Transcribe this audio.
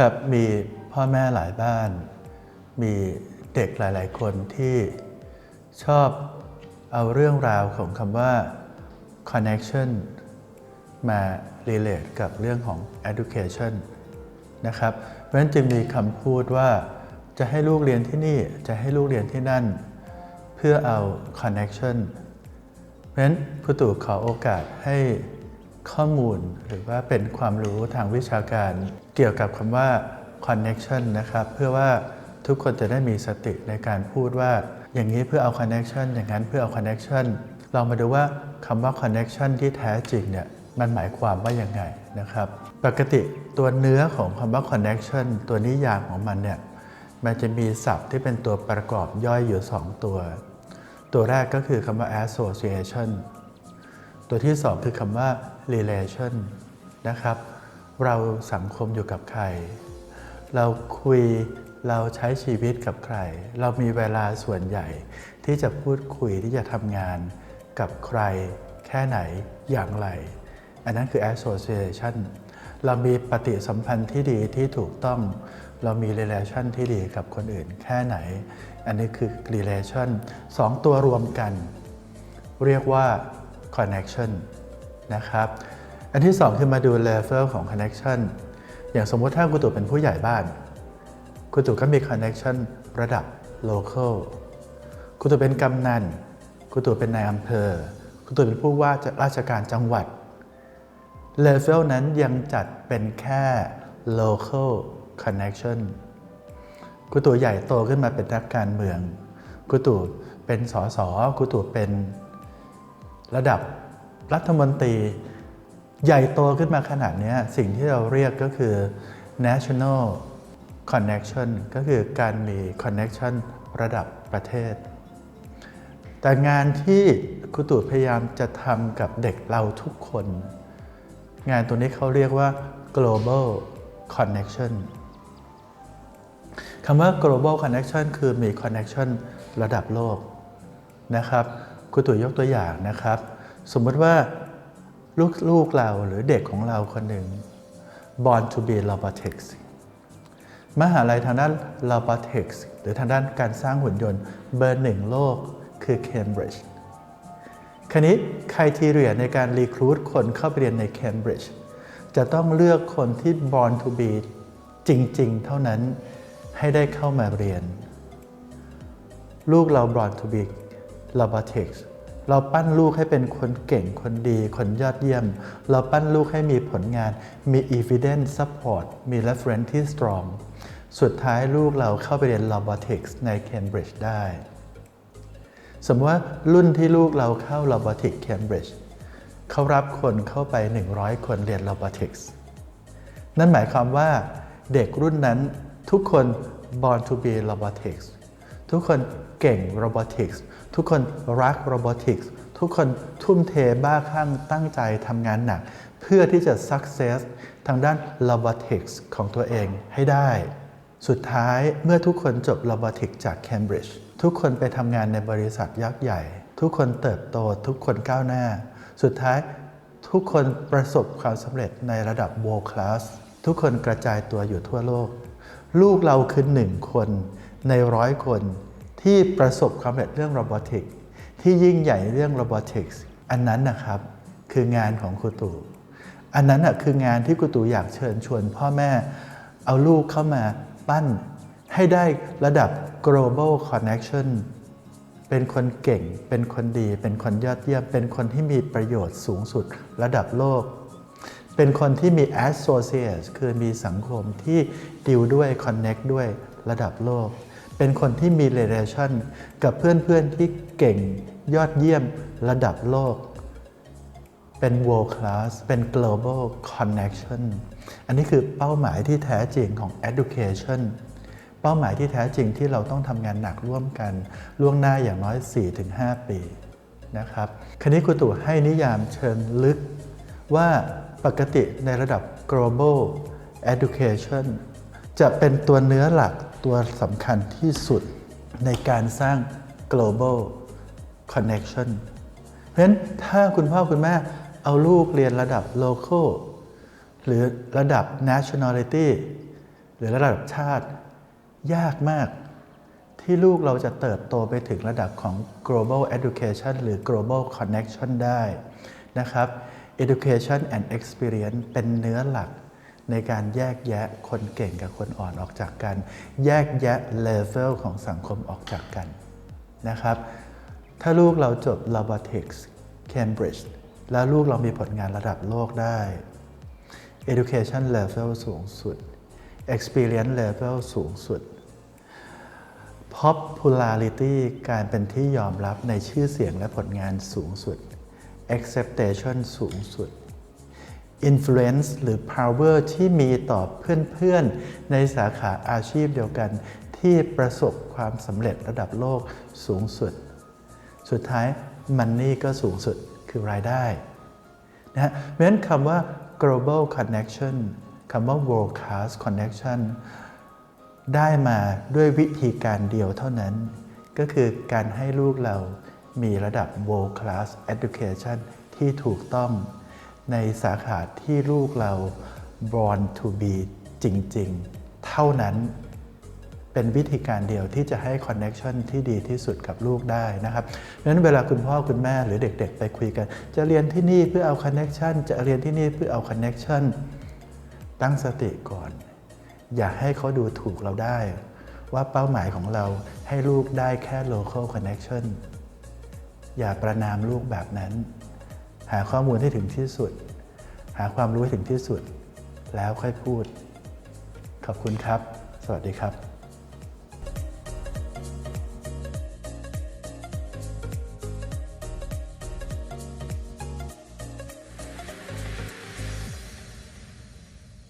ครับมีพ่อแม่หลายบ้าน มีเด็กหลาย ๆ คนที่ชอบเอาเรื่องราวของคำว่า connection มา relate กับเรื่องของ education นะครับ เพราะฉะนั้นจึงมีคำพูดว่าจะให้ลูกเรียนที่นี่จะให้ลูกเรียนที่นั่น เพื่อเอา connection เพราะฉะนั้นครูตู่ขอโอกาสให้ ข้อมูลหรือว่าเป็นความรู้ทางวิชาการ เกี่ยวกับคำว่า connection นะครับ เพื่อว่าทุกคนจะได้มีสติในการพูดว่า อย่างนี้เพื่อเอา connection อย่างนั้นเพื่อเอา connection ลองมาดูว่าคำว่า connection ที่แท้จริงเนี่ยมันหมายความว่าอยังไงนะครับ ปกติตัวเนื้อของคำว่า connection ตัวนิยามของมันเนี่ยมันจะมีศัพท์ที่เป็นตัวประกอบย่อยอยู่ 2 ตัว ตัวแรกก็คือคำว่า association ตัวที่ 2 คือคำว่า relation นะครับ เราสังคมอยู่กับใคร เราคุยเราใช้ชีวิตกับใคร เรามีเวลาส่วนใหญ่ ที่จะพูดคุยที่จะทำงานกับใคร แค่ไหนอย่างไร อันนั้นคือ association เรามีปฏิสัมพันธ์ที่ดีที่ถูกต้อง เรามี relation ที่ดีกับคนอื่นแค่ไหน อันนี้คือ relation สองตัวรวมกัน เรียกว่า connection นะครับ อันที่สองคือมาดู level ของ connection อย่างสมมุติถ้าคุณตู่เป็นผู้ใหญ่บ้าน คุณตู่ก็มี connection ระดับ local คุณตู่เป็นกำนัน คุณตู่เป็นนายอำเภอ คุณตู่เป็นผู้ว่าราชการจังหวัด level นั้นยังจัดเป็นแค่ local connection คุณตู่ใหญ่โตขึ้นมาเป็นนักการเมืองคุณตู่เป็นสสคุณตู่เป็นระดับ รัฐมนตรีใหญ่โตขึ้นมาขนาดนี้สิ่งที่เราเรียกก็คือ national connection ก็คือการมี connection ระดับประเทศ แต่งานที่ครูตู่พยายามจะทำกับเด็กเราทุกคน งานตัวนี้เขาเรียกว่า global connection คำว่า global connection คือมี connection ระดับโลกนะครับครูตู่ยกตัวอย่างนะครับ สมมติว่าลูกลูกเราหรือเด็กของเราคนหนึ่ง born to be robotics มหาลัยทางด้าน robotics หรือทางด้านการสร้างหุ่นยนต์เบอร์หนึ่งโลกคือ Cambridge คราวนี้ค r i ทีเรียในการรีครูดคนเข้าไปเรียนใน Cambridge จะต้องเลือกคนที่ born to be จริง ๆ เท่านั้นให้ได้เข้ามาเรียน ลูกเรา born to be robotics เราปั้นลูกให้เป็นคนเก่งคนดีคนยอดเยี่ยม เราปั้นลูกให้มีผลงาน มี evidence support มี reference ที่ strong สุดท้ายลูกเราเข้าไปเรียน robotics ใน Cambridge ได้ สมมติว่ารุ่นที่ลูกเราเข้า robotics Cambridge เขารับคนเข้าไป 100 คนเรียน robotics นั่นหมายความว่าเด็กรุ่นนั้นทุกคน born to be robotics ทุกคนเก่ง robotics ทุกคนรัก robotics ทุกคนทุ่มเทบ้าคลั่งตั้งใจทำงานหนัก เพื่อที่จะ success ทางด้าน robotics ของตัวเองให้ได้ สุดท้ายเมื่อทุกคนจบ robotics จาก Cambridge ทุกคนไปทำงานในบริษัทยักษ์ใหญ่ ทุกคนเติบโตทุกคนก้าวหน้า สุดท้ายทุกคนประสบความสำเร็จในระดับ world class ทุกคนกระจายตัวอยู่ทั่วโลก ลูกเราคือหนึ่งคน ในร้อยคนที่ประสบความสำเร็จเรื่อง robotics ที่ยิ่งใหญ่เรื่อง robotics อันนั้นนะครับคืองานของครูตู่อันนั้นน่ะคืองานที่ครูตู่อยากเชิญชวนพ่อแม่เอาลูกเข้ามาปั้นให้ได้ระดับ global connection เป็นคนเก่ง เป็นคนดี เป็นคนยอดเยี่ยม เป็นคนที่มีประโยชน์สูงสุดระดับโลก เป็นคนที่มี associates คือมีสังคมที่ดิวด้วย connect ด้วยระดับโลก เป็นคนที่มี relation กับเพื่อนๆที่เก่งยอดเยี่ยมระดับโลก เป็น world class เป็น global connection อันนี้คือเป้าหมายที่แท้จริงของ education เป้าหมายที่แท้จริงที่เราต้องทำงานหนักร่วมกัน ล่วงหน้าอย่างน้อย 4-5 ปีนะครับคันนี้ครูตู่ให้นิยามเชิงลึก ว่าปกติในระดับ global education จะเป็นตัวเนื้อหลัก ตัวสำคัญที่สุดในการสร้าง global connection เพราะฉะนั้นถ้าคุณพ่อคุณแม่เอาลูกเรียนระดับ local หรือระดับ nationality หรือระดับชาติ ยากมากที่ลูกเราจะเติบโตไปถึงระดับของ global education หรือ global connection ได้นะครับ education and experience เป็นเนื้อหลัก ในการแยกแยะคนเก่งกับคนอ่อนออกจากกัน แยกแยะ level ของสังคมออกจากกันนะครับ ถ้าลูกเราจบ robotics Cambridge แล้วลูกเรามีผลงานระดับโลกได้ education level สูงสุด experience level สูงสุด popularity การเป็นที่ยอมรับในชื่อเสียงและผลงานสูงสุด acceptation สูงสุด influence หรือ power ที่มีต่อเพื่อนๆ ในสาขาอาชีพเดียวกัน ที่ประสบความสำเร็จระดับโลกสูงสุด สุดท้าย money ก็สูงสุดคือรายได้นะฮะเพราะฉะนั้นคำว่า global connection คำว่า world class connection ได้มาด้วยวิธีการเดียวเท่านั้น ก็คือการให้ลูกเรามีระดับ world class education ที่ถูกต้อง ในสาขาที่ลูกเรา born to be จริง ๆ เท่านั้นเป็นวิธีการเดียวที่จะให้ connection ที่ดีที่สุดกับลูกได้นะครับเพราะฉะนั้นเวลาคุณพ่อคุณแม่หรือเด็ก ๆ ไปคุยกัน จะเรียนที่นี่เพื่อเอา connection จะเรียนที่นี่เพื่อเอา connection ตั้งสติก่อน อย่าให้เขาดูถูกเราได้ ว่าเป้าหมายของเราให้ลูกได้แค่ local connection อย่าประนามลูกแบบนั้น หาข้อมูลให้ถึงที่สุด หาความรู้ให้ถึงที่สุด แล้วค่อยพูด ขอบคุณครับ สวัสดีครับ